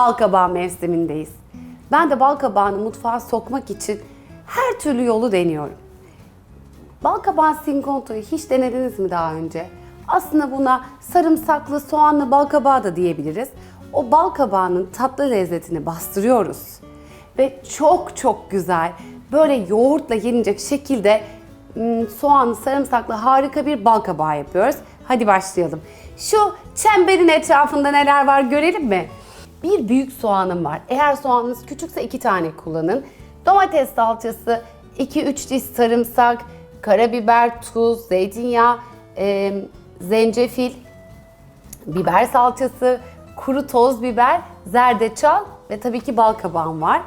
bal kabağı mevsimindeyiz. Ben de bal kabağını mutfağa sokmak için her türlü yolu deniyorum. Bal kabağı sinkontoyu hiç denediniz mi daha önce? Aslında buna sarımsaklı, soğanlı bal kabağı da diyebiliriz. O bal kabağının tatlı lezzetini bastırıyoruz. Ve çok çok güzel, böyle yoğurtla yenecek şekilde ım, soğanlı, sarımsaklı harika bir bal kabağı yapıyoruz. Hadi başlayalım. Şu çemberin etrafında neler var görelim mi? Bir büyük soğanım var. Eğer soğanınız küçükse iki tane kullanın. Domates salçası, 2-3 diş sarımsak, karabiber, tuz, zeytinyağı, e, zencefil, biber salçası, kuru toz biber, zerdeçal ve tabii ki bal kabağım var.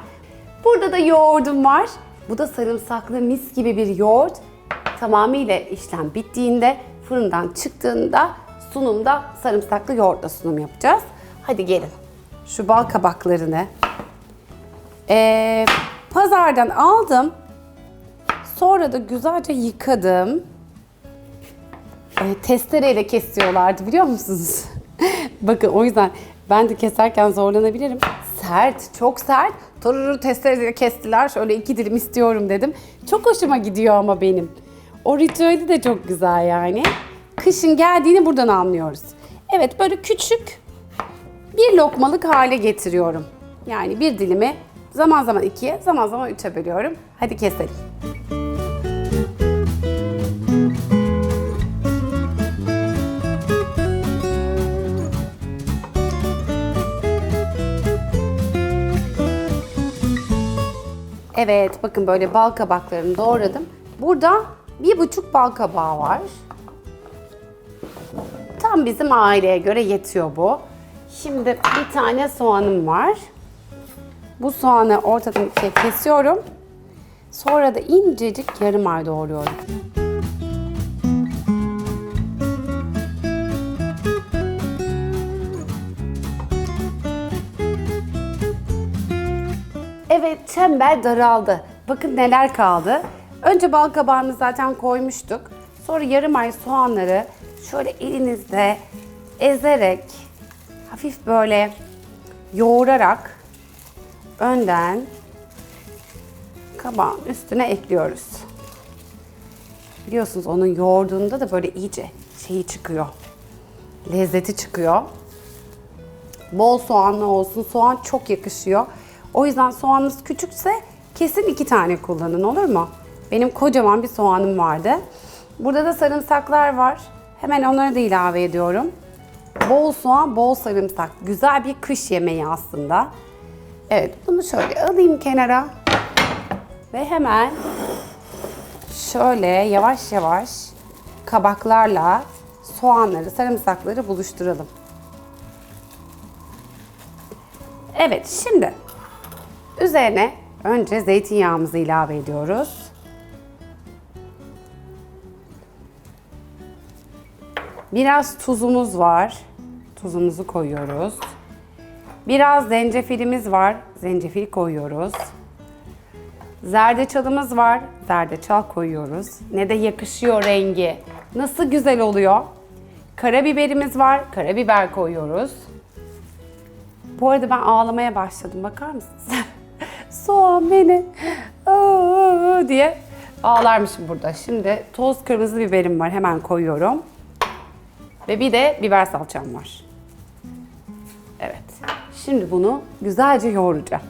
Burada da yoğurdum var. Bu da sarımsaklı mis gibi bir yoğurt. Tamamıyla işlem bittiğinde fırından çıktığında sunumda sarımsaklı yoğurtla sunum yapacağız. Hadi gelin. Şu bal kabaklarını ee, pazardan aldım. Sonra da güzelce yıkadım. E, testereyle kesiyorlardı biliyor musunuz? Bakın o yüzden ben de keserken zorlanabilirim. Sert, çok sert. Toruru testereyle kestiler. Şöyle iki dilim istiyorum dedim. Çok hoşuma gidiyor ama benim. O ritüeli de çok güzel yani. Kışın geldiğini buradan anlıyoruz. Evet böyle küçük bir lokmalık hale getiriyorum. Yani bir dilimi zaman zaman ikiye, zaman zaman üçe bölüyorum. Hadi keselim. Evet, bakın böyle bal kabaklarını doğradım. Burada bir buçuk bal kabağı var. Tam bizim aileye göre yetiyor bu. Şimdi bir tane soğanım var. Bu soğanı ortadan ikiye kesiyorum. Sonra da incecik yarım ay doğruyorum. Evet, çember daraldı. Bakın neler kaldı. Önce bal kabağını zaten koymuştuk. Sonra yarım ay soğanları şöyle elinizde ezerek, hafif böyle yoğurarak önden kabağın üstüne ekliyoruz. Biliyorsunuz onun yoğurduğunda da böyle iyice şeyi çıkıyor. Lezzeti çıkıyor. Bol soğanlı olsun. Soğan çok yakışıyor. O yüzden soğanınız küçükse kesin iki tane kullanın olur mu? Benim kocaman bir soğanım vardı. Burada da sarımsaklar var. Hemen onları da ilave ediyorum. Bol soğan, bol sarımsak. Güzel bir kış yemeği aslında. Evet, bunu şöyle alayım kenara. Ve hemen şöyle yavaş yavaş kabaklarla soğanları, sarımsakları buluşturalım. Evet, şimdi üzerine önce zeytinyağımızı ilave ediyoruz. Biraz tuzumuz var. Tuzumuzu koyuyoruz. Biraz zencefilimiz var. Zencefil koyuyoruz. Zerdeçalımız var. Zerdeçal koyuyoruz. Ne de yakışıyor rengi. Nasıl güzel oluyor. Karabiberimiz var. Karabiber koyuyoruz. Bu arada ben ağlamaya başladım. Bakar mısınız? Soğan beni diye ağlarmışım burada. Şimdi toz kırmızı biberim var. Hemen koyuyorum. Ve bir de biber salçam var. Evet. Şimdi bunu güzelce yoğuracağım.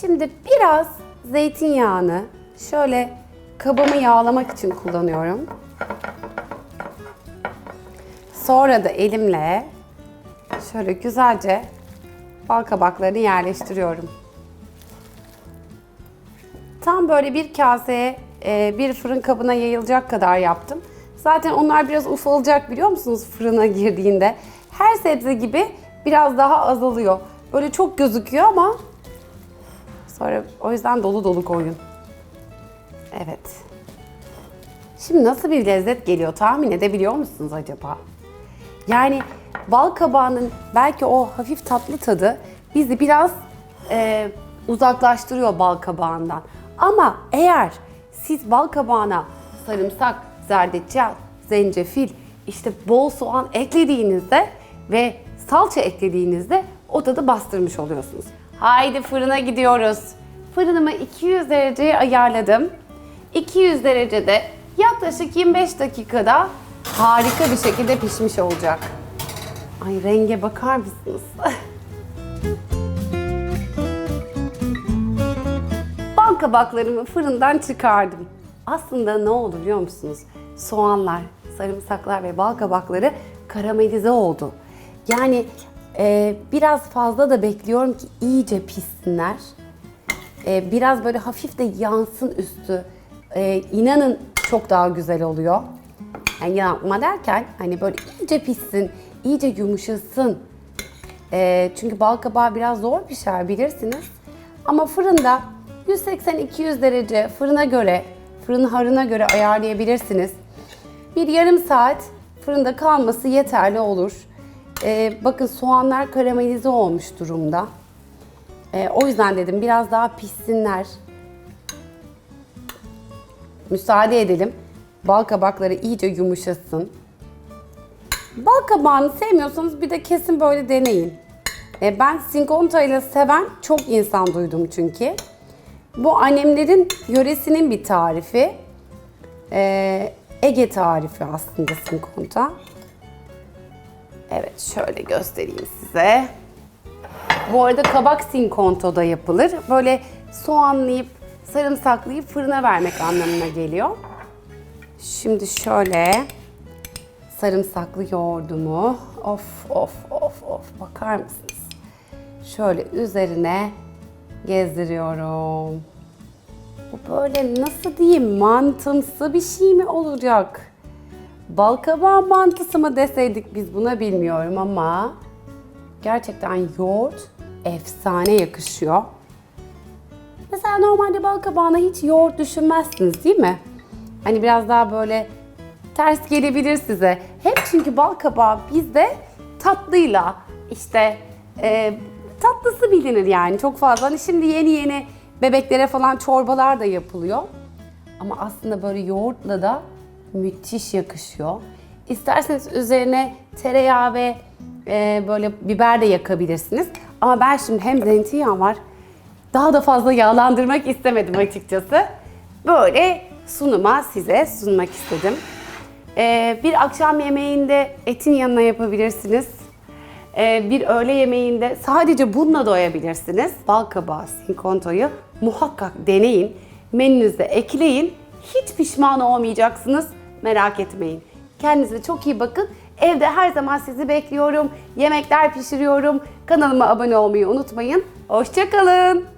Şimdi biraz zeytinyağını şöyle kabımı yağlamak için kullanıyorum. Sonra da elimle şöyle güzelce bal kabaklarını yerleştiriyorum. Tam böyle bir kaseye, e, bir fırın kabına yayılacak kadar yaptım. Zaten onlar biraz ufalacak biliyor musunuz fırına girdiğinde. Her sebze gibi biraz daha azalıyor. Böyle çok gözüküyor ama sonra o yüzden dolu dolu koyun. Evet. Şimdi nasıl bir lezzet geliyor tahmin edebiliyor musunuz acaba? Yani bal kabağının belki o hafif tatlı tadı bizi biraz e, uzaklaştırıyor bal kabağından. Ama eğer siz bal kabağına sarımsak, zerdeçal, zencefil, işte bol soğan eklediğinizde ve salça eklediğinizde o tadı bastırmış oluyorsunuz. Haydi fırına gidiyoruz. Fırınımı 200 dereceye ayarladım. 200 derecede yaklaşık 25 dakikada harika bir şekilde pişmiş olacak. Ay renge bakar mısınız? kabaklarımı fırından çıkardım. Aslında ne oldu biliyor musunuz? Soğanlar, sarımsaklar ve bal kabakları karamelize oldu. Yani e, biraz fazla da bekliyorum ki iyice pişsinler. E, biraz böyle hafif de yansın üstü. E, inanın çok daha güzel oluyor. Yani yanma derken hani böyle iyice pişsin, iyice yumuşasın. E, çünkü bal kabağı biraz zor pişer bilirsiniz. Ama fırında 180-200 derece fırına göre, fırın harına göre ayarlayabilirsiniz. Bir yarım saat fırında kalması yeterli olur. E, bakın soğanlar karamelize olmuş durumda. E, o yüzden dedim biraz daha pişsinler. Müsaade edelim. Bal kabakları iyice yumuşasın. Bal kabağını sevmiyorsanız bir de kesin böyle deneyin. E, ben sinkonta ile seven çok insan duydum çünkü. Bu annemlerin yöresinin bir tarifi. E, Ege tarifi aslında sinkonta. Evet şöyle göstereyim size. Bu arada kabak sinkonto da yapılır. Böyle soğanlayıp sarımsaklayıp fırına vermek anlamına geliyor. Şimdi şöyle sarımsaklı yoğurdumu of of of of bakar mısınız? Şöyle üzerine gezdiriyorum. Bu böyle nasıl diyeyim mantımsı bir şey mi olacak? Bal kabağı mantısı mı deseydik biz buna bilmiyorum ama gerçekten yoğurt efsane yakışıyor. Mesela normalde bal kabağına hiç yoğurt düşünmezsiniz değil mi? Hani biraz daha böyle ters gelebilir size. Hep çünkü bal kabağı bizde tatlıyla işte e, tatlısı bilinir yani çok fazla. Hani şimdi yeni yeni bebeklere falan çorbalar da yapılıyor. Ama aslında böyle yoğurtla da müthiş yakışıyor. İsterseniz üzerine tereyağı ve e, böyle biber de yakabilirsiniz. Ama ben şimdi hem zeytinyağı var daha da fazla yağlandırmak istemedim açıkçası. Böyle sunuma size sunmak istedim. Ee, bir akşam yemeğinde etin yanına yapabilirsiniz. Ee, bir öğle yemeğinde sadece bununla doyabilirsiniz. Bal kabağı sinkontoyu muhakkak deneyin. Menünüze ekleyin. Hiç pişman olmayacaksınız. Merak etmeyin. Kendinize çok iyi bakın. Evde her zaman sizi bekliyorum. Yemekler pişiriyorum. Kanalıma abone olmayı unutmayın. Hoşçakalın.